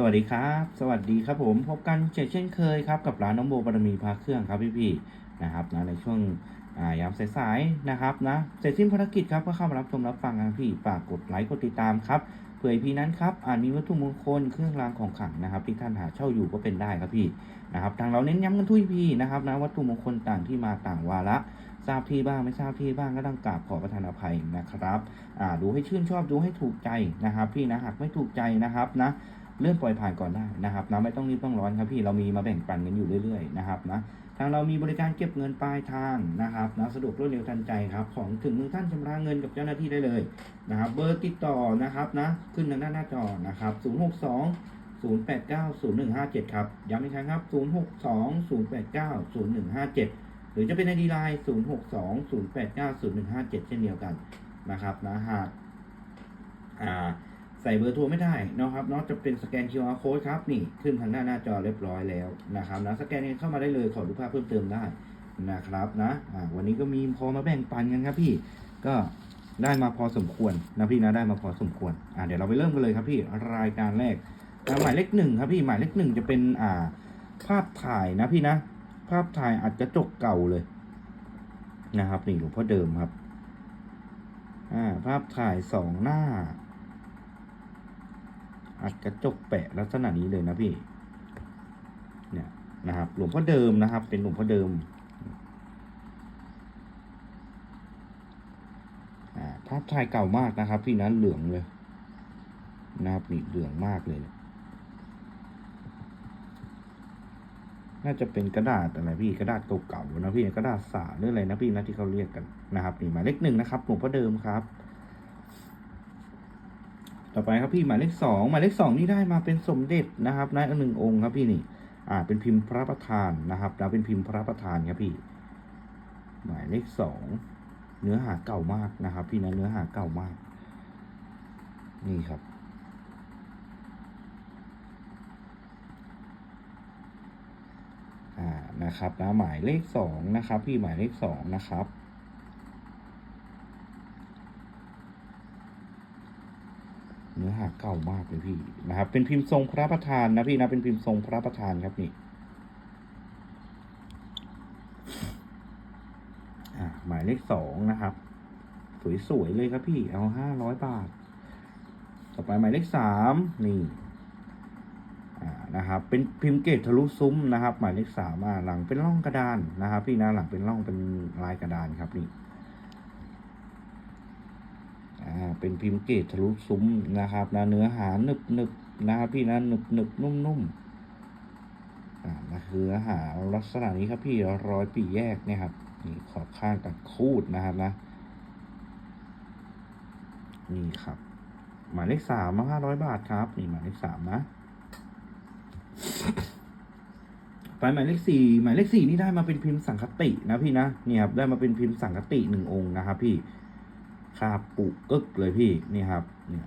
สวัสดีครับ สวัสดีครับผมพบกันเช่นเคยครับกับร้านน้องโบบารมีพาเครื่องครับพี่ๆนะครับนะในช่วงายามสายๆนะครับนะเสร็จสิ้นภารกิจครับก็เข้ามารับชมรับฟังกันพี่ฝากกดไลค์กดติดตามครับเผื่อพี่นั้นครับอาจมีวัตถุมงคลเครื่องรางของขลังนะครับ ที่ท่านหาเช่าอยู่ก็เป็นได้ครับพี่นะครับทางเราเน้นย้ำกันทุกพี่นะครับนะวัตถุมงคลต่างที่มาต่างวาระทราบที่บ้างไม่ทราบที่บ้างก็ต้องกราบขอประทานอภัยนะครับอ่าดูให้ชื่นชอบดูให้ถูกใจนะครับ พี่นะหากไม่ถูกใจนะครับนะ เลื่อนปล่อยผ่านก่อนได้นะครับนะไม่ต้องรีบต้องร้อนครับพี่เรามีมาแบ่งปันกันอยู่เรื่อยๆนะครับนะทางเรามีบริการเก็บเงินปลายทางนะครับนะสะดวกรวดเร็วทันใจครับของถึงมือท่านชำระเงินกับเจ้าหน้าที่ได้เลยนะครับเบอร์ติดต่อนะครับนะขึ้นทางด้านหน้าจอนะครับ 062 089 0157 ครับ ย้ำอีกครั้งครับ 062 089 0157 หรือจะเป็นไอดีไลน์062 089 0157 เช่นเดียวกันนะครับนะหากอ่า ส่เบอร์โทรไม่ได้นะครับนอกจะเป็นสแกน QR code ครับนี่ขึ้นทางหน้าหน้าจอเรียบร้อยแล้วนะครับนะสแกนเองเข้ามาได้เลยขอดูภาพเพิ่มเติมได้นะครับนะวันนี้ก็มีพอมาแบ่งปันกันครับพี่ก็ได้มาพอสมควรนะพี่นะได้มาพอสมควรอ่าเดี๋ยวเราไปเริ่มกันเลยครับพี่รายการแรกหมายเลขหนึ่งครับพี่หมายเลขหนึ่งจะเป็นอ่า ภาพถ่ายนะพี่นะ ภาพถ่ายอัดกระจกเก่าเลยนะครับนี่หลวงพ่อเดิมครับ อ่า ภาพถ่ายสองหน้า อัดกระจกแปะลักษณะนี้เลยนะพี่ เนี่ยนะครับ หลวงพ่อเดิมนะครับ เป็นหลวงพ่อเดิมภาพถ่ายเก่ามากนะครับ พี่นั้นเหลืองเลยนะครับนี่เหลืองมากเลยเนี่ยน่าจะเป็นกระดาษอะไรพี่กระดาษเก่าๆนะพี่กระดาษสาหรืออะไรนะพี่นะที่เขาเรียกกันนะครับนี่หมายเลขหนึ่งนะครับหลวงพ่อเดิมครับ ต่อไปครับพี่หมายเลขสองหมายเลขสองนี่ได้มาเป็นสมเด็จนะครับนะหนึ่งองค์ครับพี่นี่อ่าเป็นพิมพ์พระประธานนะครับแล้วเป็นพิมพ์พระประธานครับพี่ หมายเลขสองเนื้อหาเก่ามากนะครับ พี่นะเนื้อหาเก่ามาก นี่ครับอ่านะครับนะหมายเลขสองนะครับ พี่หมายเลขสองนะครับ เนื้อหาเก่ามากเลยพี่นะครับ เป็นพิมพ์ทรงพระประธานนะพี่นะเป็นพิมพ์ทรงพระประธานครับนี่อ่าหมายเลขสองนะครับ สวยๆเลยครับพี่เอาห้าร้อยบาท ต่อไปหมายเลขสามนี่อ่านะครับ เป็นพิมพ์เกตทะลุซุ้มนะครับ หมายเลขสามอ่าหลังเป็นร่องกระดานนะครับ พี่นะหลังเป็นร่องเป็นลายกระดานครับนี่ อ่าเป็นพิมพ์เกตทะลุซุ้มนะครับนะเนื้อหาหนึบหนึบนะครับพี่นะหนึบหนึบนุ่มนุ่มอ่านะคือเนื้อหาลักษณะนี้ครับพี่ร้อยปีแยกเนี่ยครับนี่ขอบข้างตัดคูดนะครับนะนี่ครับ หมายเลขสามห้าร้อยบาทครับนี่หมายเลขสามนะไปหมายเลขสี่หมายเลขสี่นี่ได้มาเป็นพิมพ์สังคตินะพี่นะเนี่ยครับได้มาเป็นพิมพ์สังคติหนึ่งองค์นะครับพี่ คาบปุกึกเลยพี่นี่ครับเนี่ย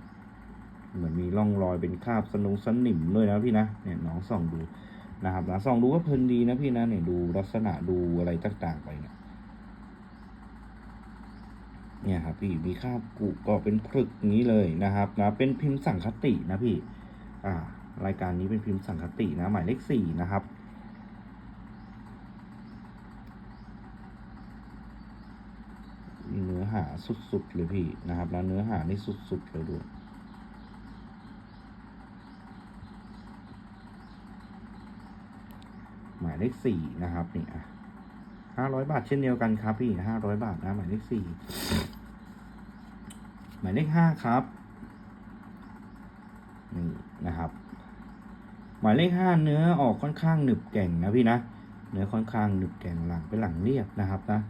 เหมือนมีร่องรอยเป็นคาบสนุงสนิมเลยนะพี่นะเนี่ยน้องส่องดูนะครับนะส่องดูก็เพลินดีนะพี่นะเนี่ยดูลักษณะดูอะไรต่างๆไปเนี่ยเนี่ยครับพี่มีคาบกุก็เป็นพรึกนี้เลยนะครับนะเป็นพิมพ์สังคตินะพี่ อ่ารายการนี้เป็นพิมพ์สังคตินะหมายเลขสี่นะครับ เนื้อหา สุดๆเลยพี่นะครับ แล้วเนื้อหานี่สุดๆเลยด้วยหมายเลขสี่นะครับนี่อะห้าร้อยบาทเช่นเดียวกันครับพี่ห้าร้อยบาทนะหมายเลขสี่หมายเลขห้าครับนี่นะครับ หมายเลขห้าเนื้อออกค่อนข้างหนึบแก่งนะพี่นะเนื้อค่อนข้างหนึบแก่งหลังเป็นหลังเรียบนะครับนะ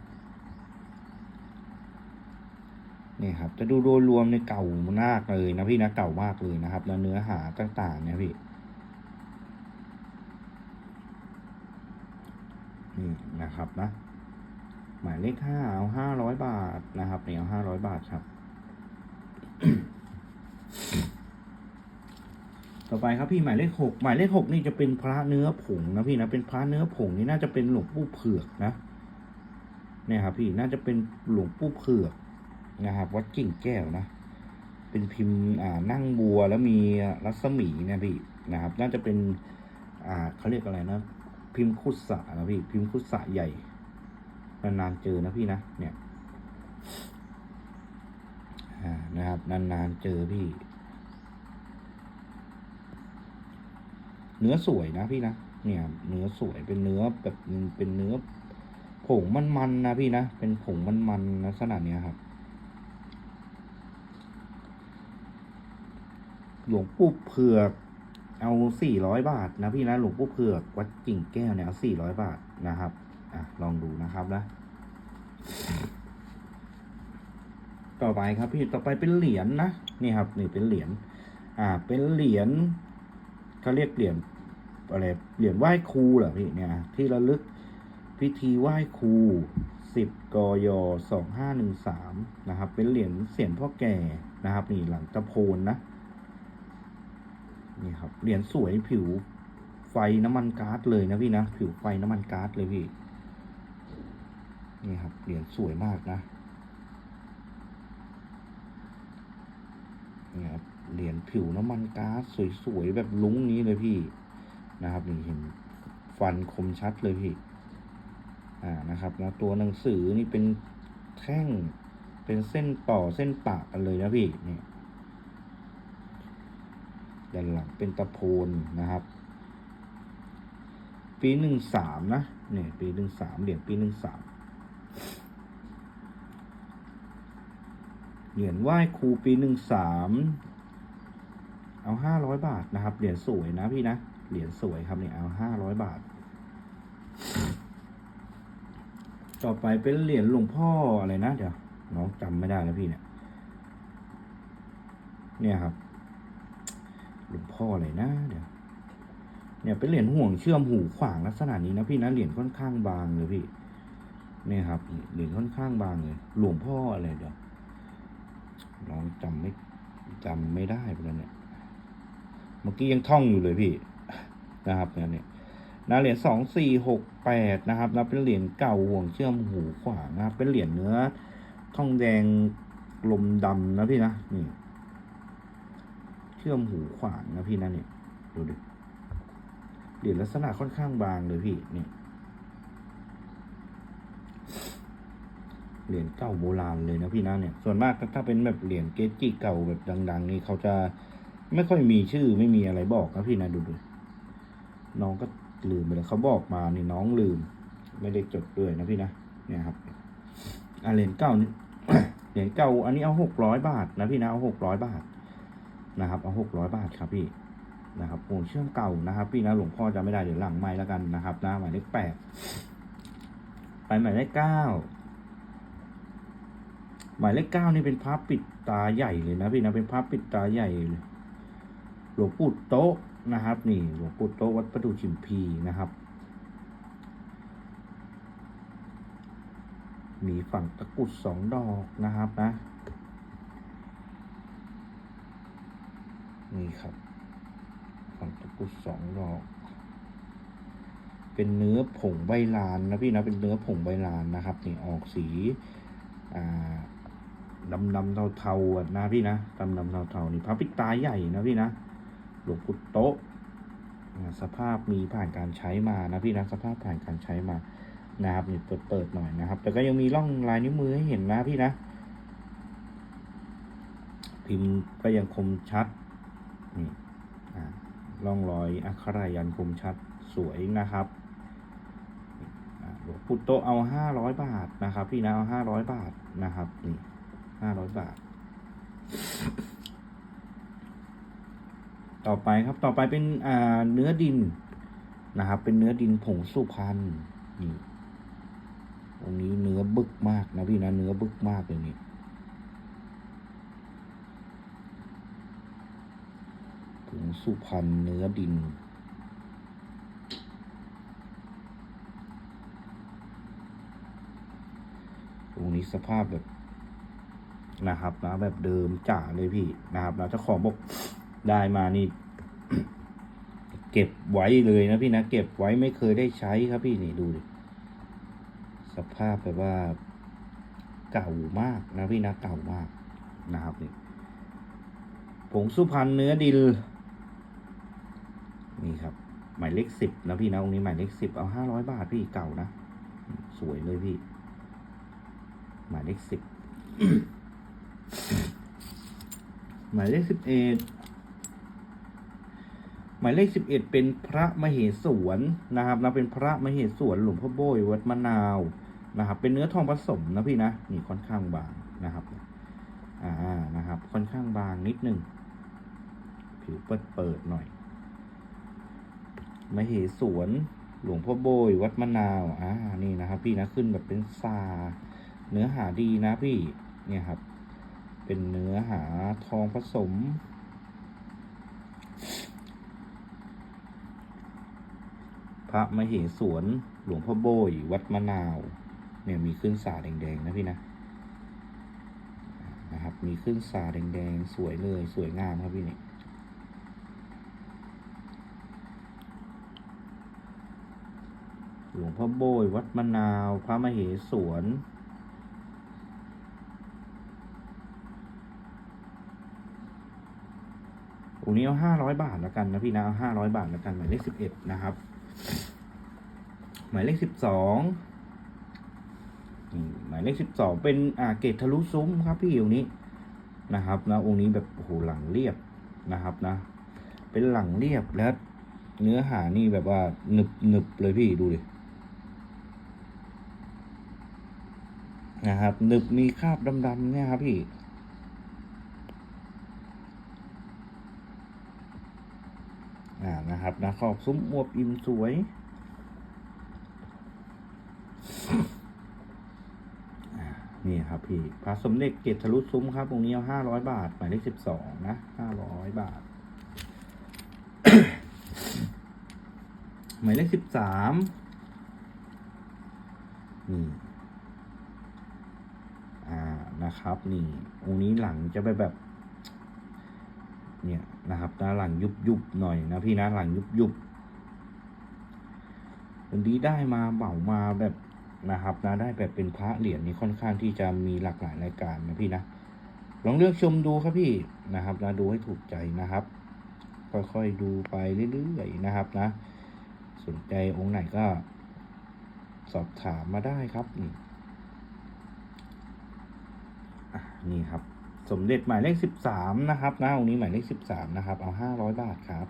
นี่ครับ จะดูโดยรวมในเก่ามากเลยนะพี่นะเก่ามากเลยนะครับ แล้วเนื้อหาต่างๆเนี่ยพี่นี่นะครับนะ หมายเลขห้าเอาห้าร้อยบาทนะครับเนี่ยเอาห้าร้อยบาทครับ ต่อไปครับพี่หมายเลขหกหมายเลขหกนี่จะเป็นพระเนื้อผงนะพี่นะเป็นพระเนื้อผงนี่น่าจะเป็นหลวงปู่เผือกนะเนี่ยครับพี่น่าจะเป็นหลวงปู่เผือก นะครับ วัดกิ่งแก้วนะ เป็นพิมพ์นั่งบัวแล้วมีรัศมีเนี่ยพี่นะครับ น่าจะเป็นเขาเรียกอะไรนะ พิมพ์คุดสะนะพี่ พิมพ์คุดสะใหญ่ นานๆเจอนะพี่นะ เนี่ยนะครับ นานๆเจอพี่ เนื้อสวยนะพี่นะ เนี่ย เนื้อสวยเป็นเนื้อแบบเป็นเนื้อผงมันๆนะพี่นะ เป็นผงมันๆลักษณะเนี้ยครับ หลวงปู่เผือกเอาสี่ร้อยบาทนะพี่นะหลวงปู่เผือกวัดกิ่งแก้วเนี่ยเอาสี่ร้อยบาทนะครับอะลองดูนะครับนะต่อไปครับพี่ต่อไปเป็นเหรียญนะนี่ครับนี่เป็นเหรียญอ่า เป็นเหรียญเขาเรียกเหรียญอะไรเหรียญไหว้ครูเหรอพี่เนี่ย ที่ระลึกพิธีไหว้ครูสิบกยสองห้าหนึ่งสามนะครับ เป็นเหรียญเสียนพ่อแก่นะครับ นี่หลังตะโพนนะ นี่ครับเหรียญสวยผิวไฟน้ำมันก๊าซเลยนะพี่นะผิวไฟน้ำมันก๊าซเลยพี่นี่ครับเหรียญสวยมากนะนี่ครับเหรียญผิวน้ำมันก๊าซสวยๆแบบลุ้งนี้เลยพี่นะครับนี่เห็นฟันคมชัดเลยพี่อ่านะครับแล้วตัวหนังสือนี่เป็นแท่งเป็นเส้นต่อเส้นปะกันเลยนะพี่นี่ ด้านหลังเป็นตะโพนนะครับ ปีหนึ่งสามนะเนี่ยปีหนึ่งสามเหรียญปีหนึ่งสามเหรียญไหว้ครูปีหนึ่งสามเอาห้าร้อยบาทนะครับ เหรียญสวยนะพี่นะ เหรียญสวยครับเนี่ยเอาห้าร้อยบาท ต่อไปเป็นเหรียญหลวงพ่ออะไรนะ เดี๋ยวน้องจำไม่ได้แล้วพี่เนี่ย เนี่ยครับ หลวงพ่ออะไรนะเดี๋ยวเนี่ยเป็นเหรียญห่วงเชื่อมหูขวางลักษณะนี้นะพี่นะเหรียญค่อนข้างบางเลยพี่เนี่ยครับเหรียญค่อนข้างบางเลย หลวงพ่ออะไรเดี๋ยวน้องจำไม่จำไม่ได้ไปแล้วเนี่ยเมื่อกี้ยังท่องอยู่เลยพี่นะครับเนี่ยเนี่ยนะเหรียญสองสี่หกแปดนะครับนะเป็นเหรียญเก่าห่วงเชื่อมหูขวางนะครับเป็นเหรียญเนื้อทองแดงลมดำนะพี่นะนี่ ชื่อมหูขวางนะพี่นะเนี่ยดูดิเหรียญลักษณะค่อนข้างบางเลยพี่นี่เหรียญเก่าโบราณเลยนะพี่นะเนี่ย ส่วนมากถ้าเป็นแบบเหรียญเกจิเก่าแบบดัง ๆ นี่เขาจะไม่ค่อยมีชื่อไม่มีอะไรบอกนะพี่นะดูดูน้องก็ลืมไปแล้วเขาบอกมานี่น้องลืม ไม่ได้จดด้วยนะพี่นะเนี่ยครับอะเหรียญเก่านี่เหรียญเก่าอันนี้เอาหกร้อยบาทนะพี่นะเอาหกร้อยบาท นะครับเอาหกร้อยบาทครับพี่นะครับโอ้เชื่อมเก่านะครับ พี่นะหลวงพ่อจะไม่ได้เดี๋ยวหลังไม้แล้วกันนะครับนะหมายเลขแปดไปหมายเลขเก้าหมายเลขเก้านี่เป็นพระปิดตาใหญ่เลยนะพี่นะเป็นพระปิดตาใหญ่เลยหลวงปู่โต๊ะนะครับ นี่หลวงปู่โต๊ะวัดประดูชิมพีนะครับ มีฝั่งตะกุดสองดอกนะครับนะ นี่ครับฝั่งตะกุดสองดอก เป็นเนื้อผงใบลานนะพี่นะเป็นเนื้อผงใบลานนะครับนี่ออกสีอ่าดำดำเทาเทาๆอะนะพี่นะดำดำเทาเทาๆนี่พระปิตาใหญ่นะพี่นะหลวงปู่โตสภาพมีผ่านการใช้มานะพี่นะสภาพผ่านการใช้มานะครับนี่เปิดเปิดหน่อยนะครับ แต่ก็ยังมีร่องลายนิ้วมือให้เห็นนะพี่นะ พิมพ์ก็ยังคมชัด นี่ร่องรอยอักขรายันคมชัดสวยนะครับหลวงปู่โตเอาห้าร้อยบาทนะครับ พี่นะเอาห้าร้อยบาทนะครับนี่ห้าร้อยบาท ต่อไปครับต่อไปเป็นอ่าเนื้อดินนะครับ เป็นเนื้อดินผงสุพรรณนี่ตรงนี้เนื้อบึกมากนะพี่นะเนื้อบึกมากเลยนี่ผง สุพรรณเนื้อดิน ตรงนี้สภาพแบบนะครับนะแบบเดิมจ๋าเลยพี่นะครับนะเจ้าของบอกได้มานี่ เก็บไว้เลยนะพี่นะ เก็บไว้ไม่เคยได้ใช้ครับพี่นี่ดูดิสภาพแบบว่าเก่ามากนะพี่นะเก่ามากนะครับนี่ผงสุพรรณเนื้อดิล นี่ครับ หมายเลขสิบนะพี่นะองค์นี้หมายเลขสิบเอาห้าร้อยบาทพี่เก่านะ สวยเลยพี่ หมายเลขสิบหมายเลขสิบเอ็ดหมายเลขสิบเอ็ดเป็นพระมเหสวนนะครับนะเป็นพระมเหสวนหลวงพ่อโบยวัดมะนาวนะครับ เป็นเนื้อทองผสมนะพี่นะนี่ค่อนข้างบางนะครับอ่านะครับ ค่อนข้างบางนิดนึงผิวเปิดเปิดๆหน่อย มเหสวนหลวงพ่อโบย วัดมะนาวอ่านี่นะครับ พี่นะขึ้นแบบเป็นซาเนื้อหาดีนะพี่เนี่ยครับ เป็นเนื้อหาทองผสม พระมเหสวนหลวงพ่อโบย วัดมะนาว เนี่ยมีขึ้นสาแดงๆนะพี่นะนะครับ มีขึ้นสาแดงๆ สวยเลยสวยงามครับพี่เนี่ย หลวงพ่อโบย วัดมะนาว พระมเหสวนองนี้เอาห้าร้อยบาทแล้วกันนะพี่นะเอาห้าร้อยบาทแล้วกันหมายเลขสิบเอ็ดนะครับ หมายเลขสิบสองหมายเลขสิบสองเป็นอ่าเกตทะลุซุ้มครับพี่องค์นี้นะครับนะองค์นี้แบบโอ้โหหลังเรียบนะครับนะ เป็นหลังเรียบแล้วเนื้อหานี่แบบว่าหนึบหนึบเลยพี่ดูดิ นะครับหนึบมีคราบดำๆเนี่ยครับพี่อ่านะครับนะขอบซุ้มอวบอิ่มสวยนี่ครับพี่พระสมเด็จเกตทะลุซุ้มครับตรงนี้เอาห้าร้อยบาท หมายเลขสิบสองนะห้าร้อยบาท หมายเลขสิบสามนี่ นะครับ นี่องค์นี้หลังจะไปแบบ เนี่ยนะครับนะหลังยุบยุบหน่อยนะพี่นะหลังยุบยุบวันนี้ได้มาเหมามาแบบนะครับนะได้แบบเป็นพระเหรียญนี่ค่อนข้างที่จะมีหลากหลายรายการนะพี่นะลองเลือกชมดูครับพี่นะครับนะดูให้ถูกใจนะครับค่อยๆดูไปเรื่อยๆนะครับนะ สนใจองค์ไหนก็สอบถามมาได้ครับ นี่ครับ สมเด็จหมายเลขสิบสามนะครับนะองค์นี้หมายเลขสิบสามนะครับ เอาห้าร้อยบาทครับ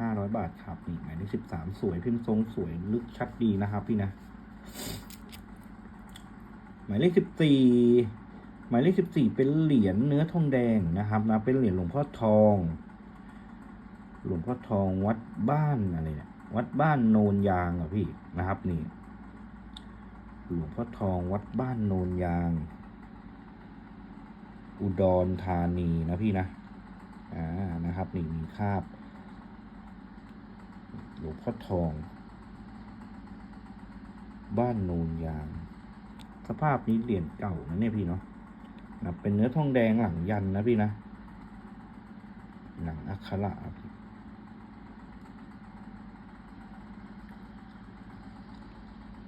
ห้าร้อยบาทครับนี่หมายเลขสิบสามสวยพิมพ์ทรงสวยลึกชัดดีนะครับ พี่นะหมายเลขสิบสี่หมายเลขสิบสี่เป็นเหรียญเนื้อทองแดงนะครับนะเป็นเหรียญหลวงพ่อทอง หลวงพ่อทองวัดบ้านอะไรเนี่ยวัดบ้านโนนยางอะพี่นะครับ นี่ หลวงพ่อทองวัดบ้านโนนยาง อุดรธานีนะพี่นะอ่านะครับนี่มีคาบ หลวงพ่อทอง บ้านโนนยาง สภาพนี้เหรียญเก่านะเนี่ยพี่เนาะนะเป็นเนื้อทองแดงหลังยันนะพี่นะ หลังอักขระพี่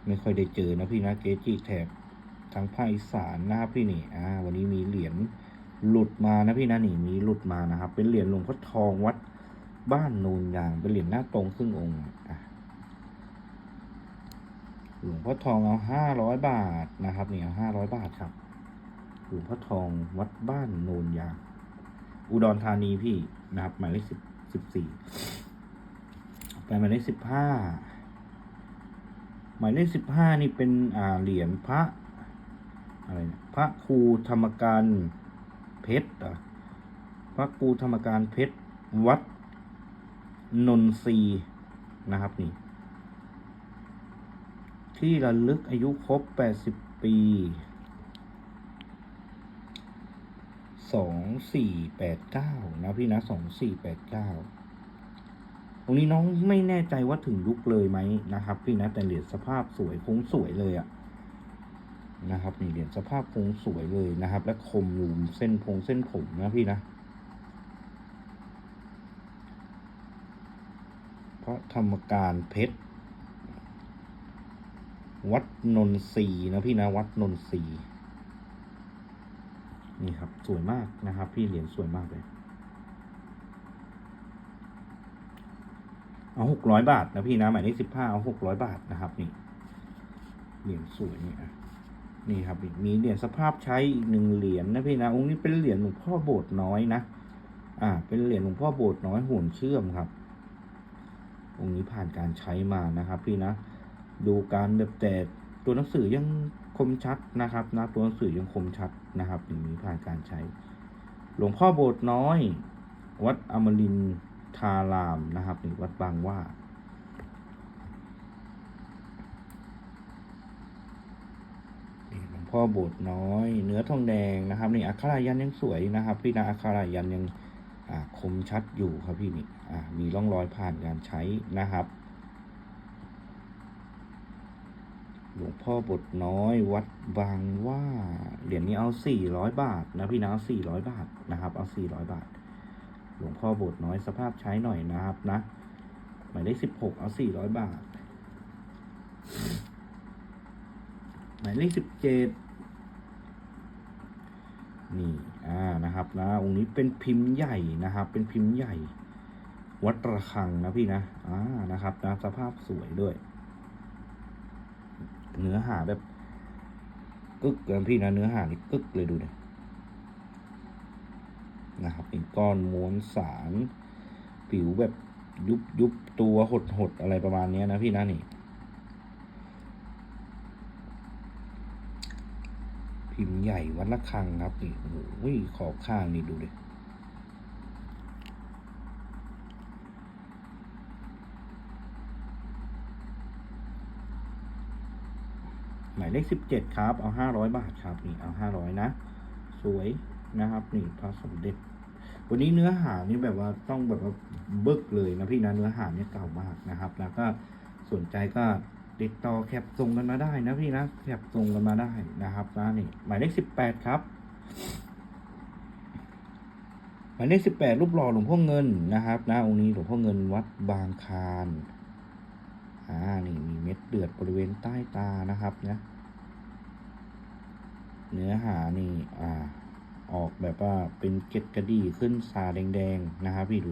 ไม่ค่อยได้เจอนะพี่นะเกจิแถบทางภาคอีสานนะครับพี่นี่อ่าวันนี้มีเหรียญหลุดมานะพี่นะนี่มีหลุดมานะครับ เป็นเหรียญหลวงพ่อทองวัดบ้านโนนยางเป็นเหรียญหน้าตรงครึ่งองค์อะหลวงพ่อทองเอาห้าร้อยบาทนะครับนี่เอาห้าร้อยบาทครับ หลวงพ่อทองวัดบ้านโนนยาง อุดรธานีพี่นะครับหมายเลขสิบสิบสี่ไปหมายเลขสิบห้า หมายเลขสิบห้านี่เป็นอ่าเหรียญพระอะไรนะพระครูธรรมการเพชรเหรอพระครูธรรมการเพชรวัดนนทรีนะครับนี่ ที่ระลึกอายุครบแปดสิบปีสองสี่แปดเก้านะพี่นะสองสี่แปดเก้า รงนี้น้องไม่แน่ใจว่าถึงยุคเลยไหมนะครับ พี่นะแต่เหรียญสภาพสวยคงสวยเลยอะนะครับนี่เหรียญสภาพคงสวยเลยนะครับ และคมอยู่เส้นพงเส้นผมนะพี่นะเพราะธรรมการเพชรวัดนนทรีนะพี่นะวัดนนทรีนี่ครับ สวยมากนะครับ พี่เหรียญสวยมากเลย เอาหกร้อยบาทนะพี่นะหมายเลขสิบห้าเอาหกร้อยบาทนะครับนี่เหรียญสวยนี่อะนี่ครับมีเหรียญสภาพใช้อีกหนึ่งเหรียญนะพี่นะองค์นี้เป็นเหรียญหลวงพ่อโบสถ์น้อยนะอ่า เป็นเหรียญหลวงพ่อโบสถ์น้อยหุ่นเชื่อมครับ องค์นี้ผ่านการใช้มานะครับ พี่นะ ดูการแบบแต่ตัวหนังสือยังคมชัดนะครับนะตัวหนังสือยังคมชัดนะครับอย่างนี้ผ่านการใช้ หลวงพ่อโบสถ์น้อย วัดอมรินทารามนะครับนี่วัดบางว่าหลวงพ่อโบสถ์น้อย เนื้อทองแดงนะครับนี่อัครายันยังสวยนะครับ พี่นะอัครายันยังคมชัดอยู่ครับพี่นี่มีร่องรอยผ่านการใช้นะครับ หลวงพ่อบทน้อยวัดบางว่าเหรียญนี้เอาสี่ร้อยบาทนะพี่นะเอาสี่ร้อยบาทนะครับ เอาสี่ร้อยบาท หลวงพ่อบทน้อยสภาพใช้หน่อยนะครับนะหมายเลขสิบหกเอาสี่ร้อยบาท หมายเลขสิบเจ็ดนี่อ่านะครับนะองค์นี้เป็นพิมพ์ใหญ่นะครับ เป็นพิมพ์ใหญ่ วัดระฆังนะพี่นะอ่านะครับนะสภาพสวยด้วย เนื้อหาแบบกึกเลยพี่นะเนื้อหานี่กึกเลยดูเนี่ยนะ ก้อนม้วนสาร ผิวแบบยุบยุบตัวหดหดอะไรประมาณนี้นะพี่นะนี่ พิมพ์ใหญ่วัดละคังครับนี่โอ้โหขอบข้างนี่ดูดิหมายเลขสิบเจ็ดครับ เอาห้าร้อยบาทครับ นี่ เอาห้าร้อยนะ สวยนะครับ นี่พระสมเด็จ วันนี้เนื้อหานี่แบบว่าต้องแบบว่าเบิกเลยนะพี่นะเนื้อหาเนี่ยเก่ามากนะครับ แล้วก็สนใจก็ติดต่อแคปส่งกันมาได้นะพี่นะแคปส่งกันมาได้นะครับนะนี่หมายเลขสิบแปดครับหมายเลขสิบแปดรูปหล่อหลวงพ่อเงินนะครับนะองค์นี้หลวงพ่อเงินวัดบางคารอ่านี่มีเม็ดเดือดบริเวณใต้ตานะครับนะเนื้อหานี่อ่า ออกแบบว่าเป็นเก็ดกระดี่ขึ้นสาแดงๆนะครับพี่ดู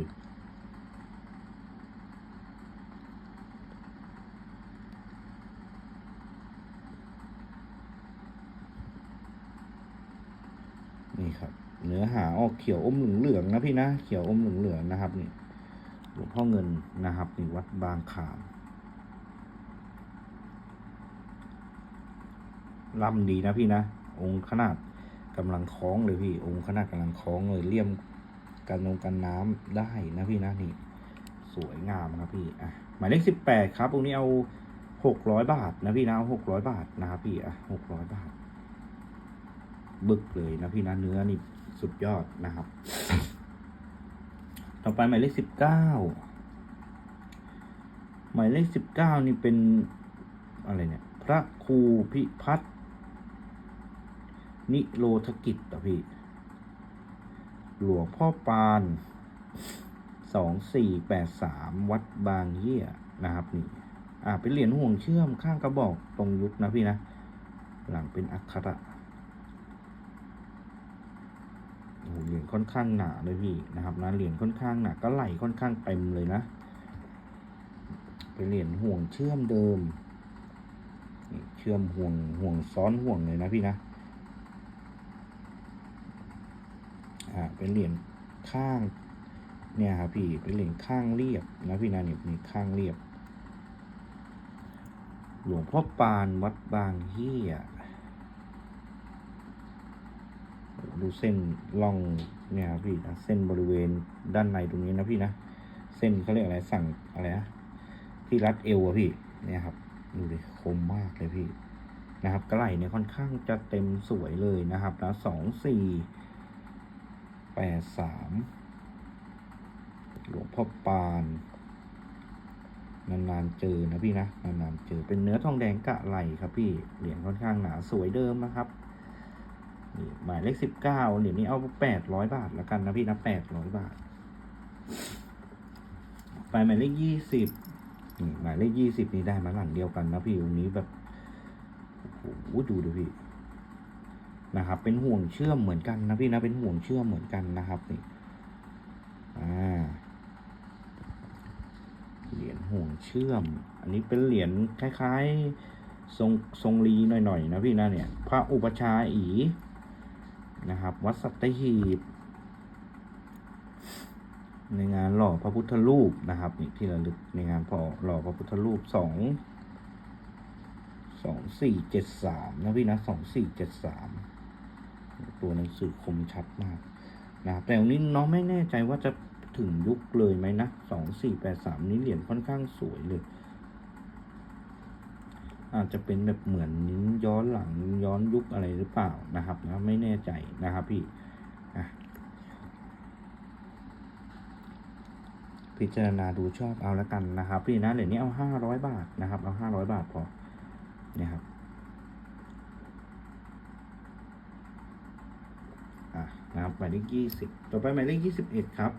นี่ครับ เนื้อหาออกเขียวอมเหลืองๆนะพี่นะ เขียวอมเหลืองๆนะครับนี่หลวงพ่อเงินนะครับนี่วัดบางขามลำดีนะพี่นะ องค์ขนาด กำลังคล้องเลยพี่องค์ขนาดกำลังคล้องเลยเลี่ยมกันลงกันน้ำได้นะพี่นะนี่ สวยงามครับพี่อะหมายเลขสิบแปดครับองค์นี้เอาหกร้อยบาทนะพี่นะเอาหกร้อยบาทนะครับพี่อะหกร้อยบาท บึกเลยนะพี่นะเนื้อนี่สุดยอดนะครับ ต่อไปหมายเลขสิบเก้าหมายเลขสิบเก้านี่เป็นอะไรเนี่ย พระครูพิพัฒน์ นิโรธกิจอะพี่ หลวงพ่อปานสองสี่แปดสามวัดบางเยี่ยนะครับนี่ อ่าเป็นเหรียญห่วงเชื่อมข้างกระบอกตรงยุคนะพี่นะ หลังเป็นอักขระเหรียญค่อนข้างหนาเลยพี่นะครับนะเหรียญค่อนข้างหนาก็ไหลค่อนข้างเต็มเลยนะ เป็นเหรียญห่วงเชื่อมเดิมเชื่อมห่วงห่วงซ้อนห่วงเลยนะพี่นะ อ่า เป็นเหรียญข้างเนี่ยครับพี่เป็นเหรียญข้างเรียบนะพี่นะเนี่ยมีข้างเรียบ หลวงพ่อปานวัดบางเฮียดูเส้นล่องเนี่ยครับพี่นะเส้นบริเวณด้านในตรงนี้นะพี่นะเส้นเขาเรียกอะไรสั่งอะไรนะที่รัดเอวอะพี่เนี่ยครับดูดิคมมากเลยพี่นะครับกระไหลเนี่ยค่อนข้างจะเต็มสวยเลยนะครับนะสองสี่ แปดสามหลวงพ่อปานนานๆเจอนะพี่นะนานๆเจอเป็นเนื้อทองแดงกะไหลครับพี่เหรียญค่อนข้างหนาสวยเดิมนะครับนี่หมายเลขสิบเก้าเหรียญนี้เอาแปดร้อยบาทแล้วกันนะพี่นะแปดร้อยบาท ไปหมายเลขยี่สิบหมายเลขยี่สิบนี่ได้มาหลังเดียวกันนะพี่องค์นี้แบบโอ้โหดูดูพี่ นะครับ เป็นห่วงเชื่อมเหมือนกันนะพี่นะเป็นห่วงเชื่อมเหมือนกันนะครับนี่อ่าเหรียญห่วงเชื่อม อันนี้เป็นเหรียญคล้ายๆทรงทรงลีหน่อยๆนะพี่นะเนี่ยพระอุปชาอีนะครับ วัดสัตหีบในงานหล่อพระพุทธรูปนะครับนี่ที่ระลึกในงานพอหล่อพระพุทธรูปสองสองสี่เจ็ดสามนะพี่นะสองสี่เจ็ดสาม ตัวหนังสือคมชัดมากนะครับแต่วันนี้น้องไม่แน่ใจว่าจะถึงยุคเลยไหมนะสองสี่แปดสามนี้เหรียญค่อนข้างสวยเลย อาจจะเป็นแบบเหมือนย้อนหลังย้อนยุคอะไรหรือเปล่านะครับนะไม่แน่ใจนะครับพี่พิจารณาดูชอบเอาแล้วกันนะครับ พี่นะเหรียญนี้เอาห้าร้อยบาทนะครับ เอาห้าร้อยบาทพอเนี่ยครับอะ นะครับหมายเลขยี่สิบต่อไปหมายเลขยี่สิบเอ็ดครับ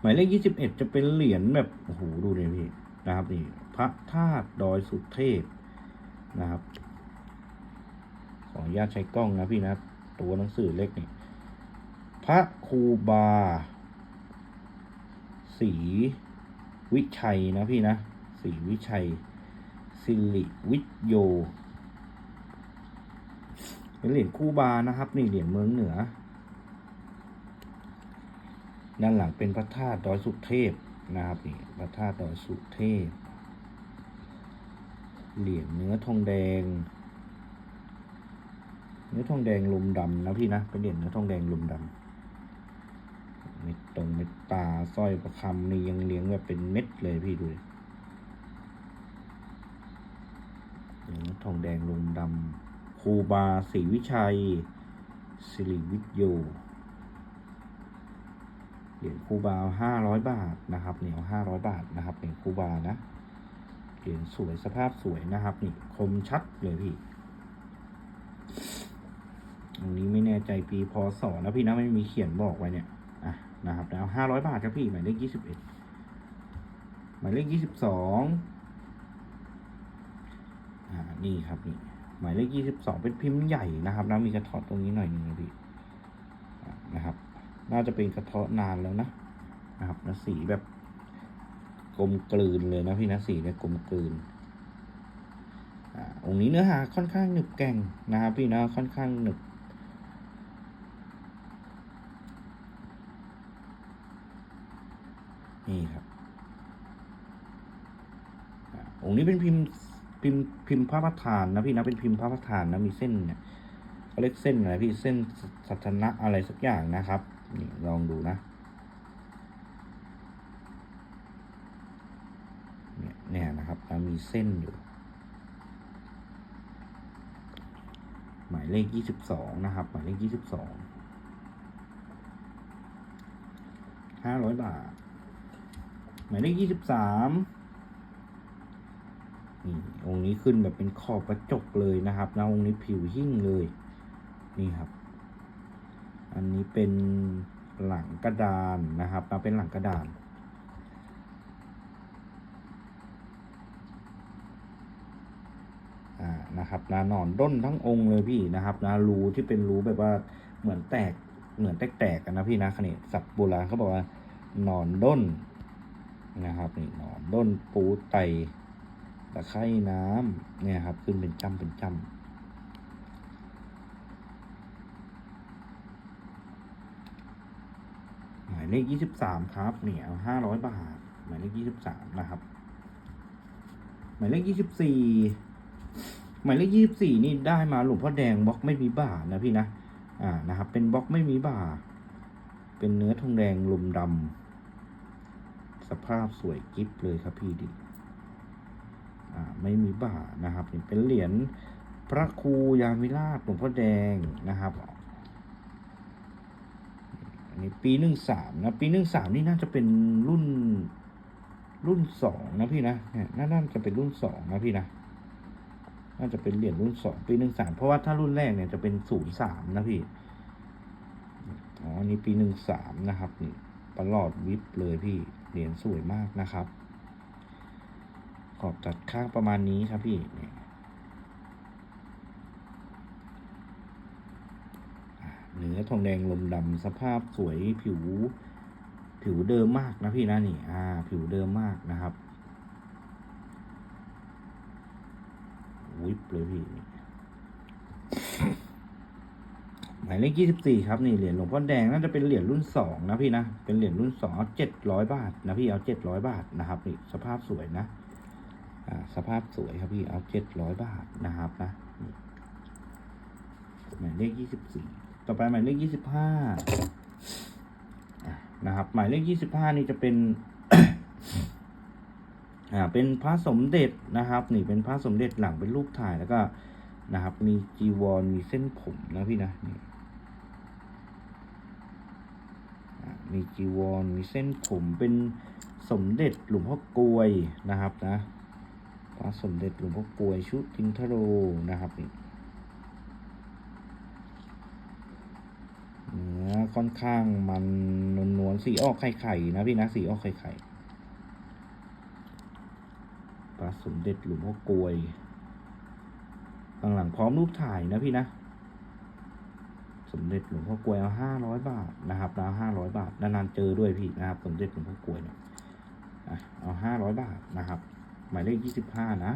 หมายเลขยี่สิบเอ็ดจะเป็นเหรียญแบบโอ้โหดูเลยพี่นะครับนี่พระธาตุดอยสุเทพนะครับ ขออนุญาตใช้กล้องนะพี่นะตัวหนังสือเล็กนี่พระครูบาศรีวิชัยนะพี่นะศรีวิชัยสิริวิทโย เป็นเหรียญครูบานะครับ นี่เหรียญเมืองเหนือ ด้านหลังเป็นพระธาตุดอยสุเทพนะครับนี่พระธาตุดอยสุเทพ เหรียญเนื้อทองแดง เนื้อทองแดงลมดำนะพี่นะเป็นเหรียญเนื้อทองแดงลมดำเม็ดตรงเม็ดตาสร้อยประคำนี่ยังเลี้ยงแบบเป็นเม็ดเลยพี่ดูเหรียญทองแดงลมดำ รูบาศรีวิชัยสิริวิทโยเหรียญครูบาห้าร้อยบาทนะครับเหรียญห้าร้อยบาทนะครับเหรียญครูบานะเหรียญสวยสภาพสวยนะครับนี่คมชัดเลยพี่อันนี้ไม่แน่ใจปีพศนะพี่นะไม่มีเขียนบอกไว้เนี่ยอะนะครับแล้วห้าร้อยบาทครับพี่หมายเลขยี่สิบเอ็ดหมายเลขยี่สิบสองอ่านี่ครับนี่ หมายเลขยี่สิบสองเป็นพิมพ์ใหญ่นะครับนะมีกระเทาะตรงนี้หน่อยหนึงนะพี่นะครับ น่าจะเป็นกระเทาะนานแล้วนะนะครับนะสีแบบกลมกลืนเลยนะพี่นะสีเนี่ยกลมกลืนอ่าองค์นี้เนื้อหาค่อนข้างหนึบแก่งนะครับพี่นะค่อนข้างหนึบนี่ครับอ่าองค์นี้เป็นพิมพ์ พิมพ์พิมพ์พระประธานนะพี่นะเป็นพิมพ์พระประธานนะมีเส้นเนี่ยเขาเรียกเส้นอะไรพี่เส้นสัทนะอะไรสักอย่างนะครับนี่ลองดูนะเนี่ยเนี่ยนะครับแล้วมีเส้นอยู่ หมายเลขยี่สิบสองนะครับ หมายเลขยี่สิบสองห้าร้อยบาท หมายเลขยี่สิบสาม นี่องค์นี้ขึ้นแบบเป็นขอบกระจกเลยนะครับนะองค์นี้ผิวหิ่งเลย นี่ครับ อันนี้เป็นหลังกระดานนะครับนะเป็นหลังกระดาน อ่า นะครับนะนอนด้นทั้งองค์เลยพี่นะครับนะรูที่เป็นรูแบบว่าเหมือนแตกเหมือนแตกๆกันนะพี่นะขณะสับโบราณเขาบอกว่านอนด้นนะครับนี่นอนด้นปูไต ตะไคร่น้ำเนี่ยครับ ขึ้นเป็นจำเป็นจำหมายเลขยี่สิบสามครับเนี่ยเอาห้าร้อยบาท หมายเลขยี่สิบสามนะครับ หมายเลขยี่สิบสี่หมายเลขยี่สิบสี่นี่ได้มาหลวงพ่อแดงบล็อกไม่มีบ่านะพี่นะอ่านะครับ เป็นบล็อกไม่มีบ่า เป็นเนื้อทองแดงลมดำสภาพสวยกิฟเลยครับพี่ดิ ไม่มีบ่านะครับนี่เป็นเหรียญพระครูยามิราชหลวงพ่อแดงนะครับอันนี้ปีหนึ่งสามนะปีหนึ่งสามนี่น่าจะเป็นรุ่นรุ่นสองนะพี่นะเนี่ยน่าน่าจะเป็นรุ่นสองนะพี่นะน่าจะเป็นเหรียญรุ่นสองปีหนึ่งสามเพราะว่าถ้ารุ่นแรกเนี่ยจะเป็นศูนย์สามนะพี่อ๋ออันนี้ปีหนึ่งสามนะครับนี่ประหลอดวิบเลยพี่เหรียญสวยมากนะครับ ขอบตัดข้างประมาณนี้ครับพี่เนื้อทองแดงลมดำสภาพสวยผิว ผิวเดิมมากนะพี่นะนี่อ่า ผิวเดิมมากนะครับ วิบเลยพี่หมายเลขยี่สิบสี่ครับนี่เหรียญหลวงพ่อแดงน่าจะเป็นเหรียญรุ่นสองนะพี่นะเป็นเหรียญรุ่นสองเอาเจ็ดร้อยบาทนะพี่เอาเจ็ดร้อยบาทนะครับนี่สภาพสวยนะ สภาพสวยครับพี่เอาเจ็ดร้อยบาทนะครับนะหมายเลขยี่สิบสี่ต่อไปหมายเลขยี่สิบห้านะครับ หมายเลขยี่สิบห้านี่จะเป็นอ่าเป็นพระสมเด็จนะครับ นี่เป็นพระสมเด็จหลังเป็นรูปถ่ายแล้วก็นะครับ มีจีวรมีเส้นผมนะพี่นะนี่มีจีวรมีเส้นผมเป็นสมเด็จหลวงพ่อกลวยนะครับนะ พระสมเด็จหลวงพ่อกลวยชุดทิงทโรนะครับนี่เนื้อค่อนข้างมันนวลๆสีออกไข่ไข่ๆนะพี่นะสีออกไข่ไข่ๆพระสมเด็จหลวงพ่อกลวยหลังพร้อมรูปถ่ายนะพี่นะ สมเด็จหลวงพ่อกลวยเอาห้าร้อยบาทนะครับเอาห้าร้อยบาทนานๆเจอด้วยพี่นะครับ สมเด็จหลวงพ่อกลวยเนี่ยเอาห้าร้อยบาทนะครับ หมายเลขยี่สิบห้านะ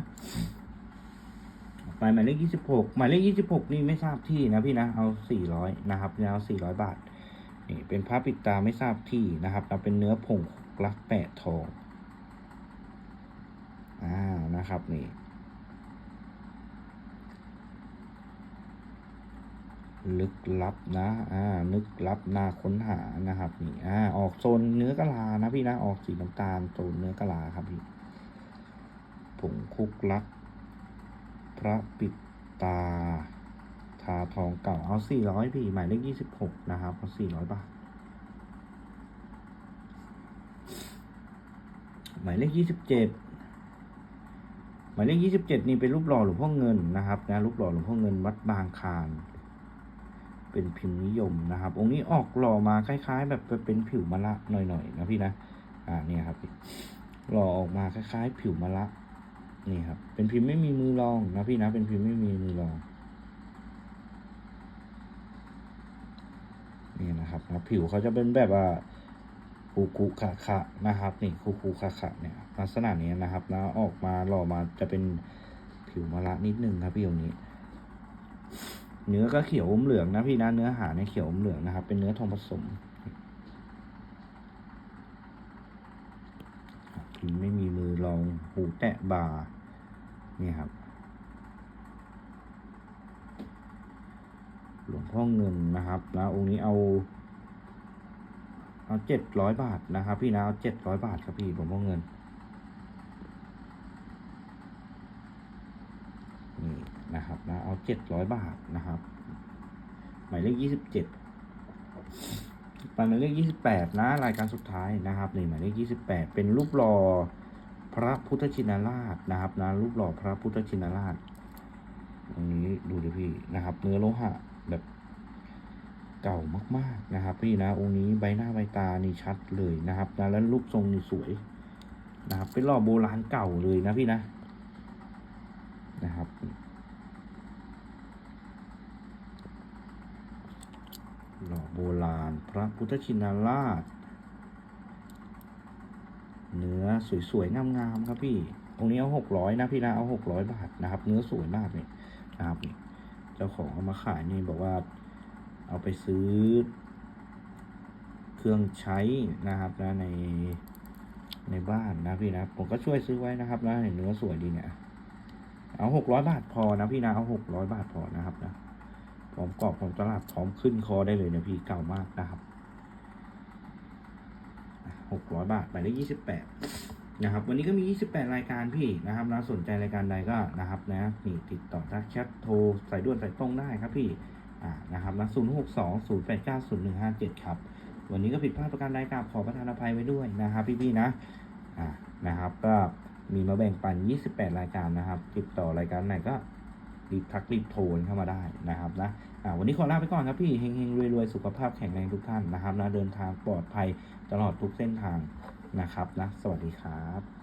ไปหมายเลขยี่สิบหกหมายเลขยี่สิบหกนี่ไม่ทราบที่นะพี่นะเอาสี่ร้อยนะครับเนี่ยเอาสี่ร้อยบาทนี่เป็นพระปิดตาไม่ทราบที่นะครับเราเป็นเนื้อผงรักแปะทองอ่านะครับนี่ลึกลับนะ อ่า นึกลับน่าค้นหานะครับ นี่ อ่า ออกโซนเนื้อกะลานะพี่นะ ออกสีน้ำตาลโซนเนื้อกะลาครับพี่ ผงคุกลัก พระปิดตา ทาทองเก่าเอาสี่ร้อยพี่ หมายเลขยี่สิบหกนะครับเอาสี่ร้อยบาท หมายเลขยี่สิบเจ็ดหมายเลขยี่สิบเจ็ดนี่เป็นรูปหล่อหลวงพ่อเงินนะครับนะรูปหล่อหลวงพ่อเงินวัดบางคารเป็นพิมพ์นิยมนะครับ องค์นี้ออกหล่อมาคล้าย ๆ แบบเป็นผิวมะละหน่อยๆนะพี่นะ อ่าเนี่ยครับหล่อออกมาคล้าย ๆ ผิวมะละ นี่ครับ เป็นพิมพ์ไม่มีมือรองนะพี่นะ เป็นพิมพ์ไม่มีมือรอง นี่นะครับนะผิวเขาจะเป็นแบบว่าคูคูขะขะนะครับ นี่คูคูขะขะเนี่ยลักษณะนี้นะครับแล้วออกมาหล่อมาจะเป็นผิวมะละนิดนึงครับพี่องนี้ เนื้อก็เขียวอมเหลืองนะพี่นะเนื้อหาในยเขียวอมเหลืองนะครับ เป็นเนื้อทองผสม พิมพ์ไม่มีมือรองหูแตะบ่านี่ครับ หลวงพ่อเงินนะครับแล้วองค์นี้เอาเอาเจ็ดร้อยบาทนะครับ พี่นะเอาเจ็ดร้อยบาทครับพี่หลวงพ่อเงินนี่นะครับนะเอาเจ็ดร้อยบาทนะครับ หมายเลขยี่สิบเจ็ด ไปหมายเลขยี่สิบแปดนะรายการสุดท้ายนะครับนี่หมายเลขยี่สิบแปดเป็นรูปหล่อพระพุทธชินราชนะครับนะรูปหล่อพระพุทธชินราชตรงนี้ดูดิพี่นะครับ เนื้อโลหะแบบเก่ามากๆนะครับ พี่นะองค์นี้ใบหน้าใบตานี่ชัดเลยนะครับนะแล้วรูปทรงนี่สวยนะครับ เป็นหล่อโบราณเก่าเลยนะพี่นะนะครับ หล่อโบราณ พระพุทธชินราช เนื้อสวยๆงามๆครับพี่องค์นี้เอาหกร้อยนะพี่นะเอาหกร้อยบาทนะครับ เนื้อสวยมากเลยนะครับเจ้าของเอามาขายนี่บอกว่า เอาไปซื้อ เครื่องใช้นะครับนะในในบ้านนะพี่นะผมก็ช่วยซื้อไว้นะครับนะเนื้อสวยดีเนี่ยเอาหกร้อยบาทพอนะพี่นะเอาหกร้อยบาทพอนะครับนะ พร้อมกรอบพร้อมตลาดพร้อมขึ้นคอได้เลยเนี่ยพี่เก่ามากนะครับหกร้อยบาทหมายเลขยี่สิบแปดนะครับ วันนี้ก็มียี่สิบแปดรายการพี่นะครับนะสนใจรายการใดก็นะครับนะนี่ติดต่อทักแชทโทรสายด่วนสายตรงได้ครับพี่อ่านะครับนะศูนย์หกสองศูนย์แปดเก้าศูนย์หนึ่งห้าเจ็ดครับ วันนี้ก็ผิดพลาดประการใดกราบขอประทานอภัยไว้ด้วยนะครับพี่ๆนะอ่านะครับก็มีมาแบ่งปัน 28 รายการนะครับ ติดต่อรายการไหนก็ รีบทักรีบโทรเข้ามาได้นะครับนะอ่าวันนี้ขอลาไปก่อนครับพี่เฮงๆรวยๆสุขภาพแข็งแรงทุกท่านนะครับนะเดินทางปลอดภัยตลอดทุกเส้นทางนะครับนะสวัสดีครับ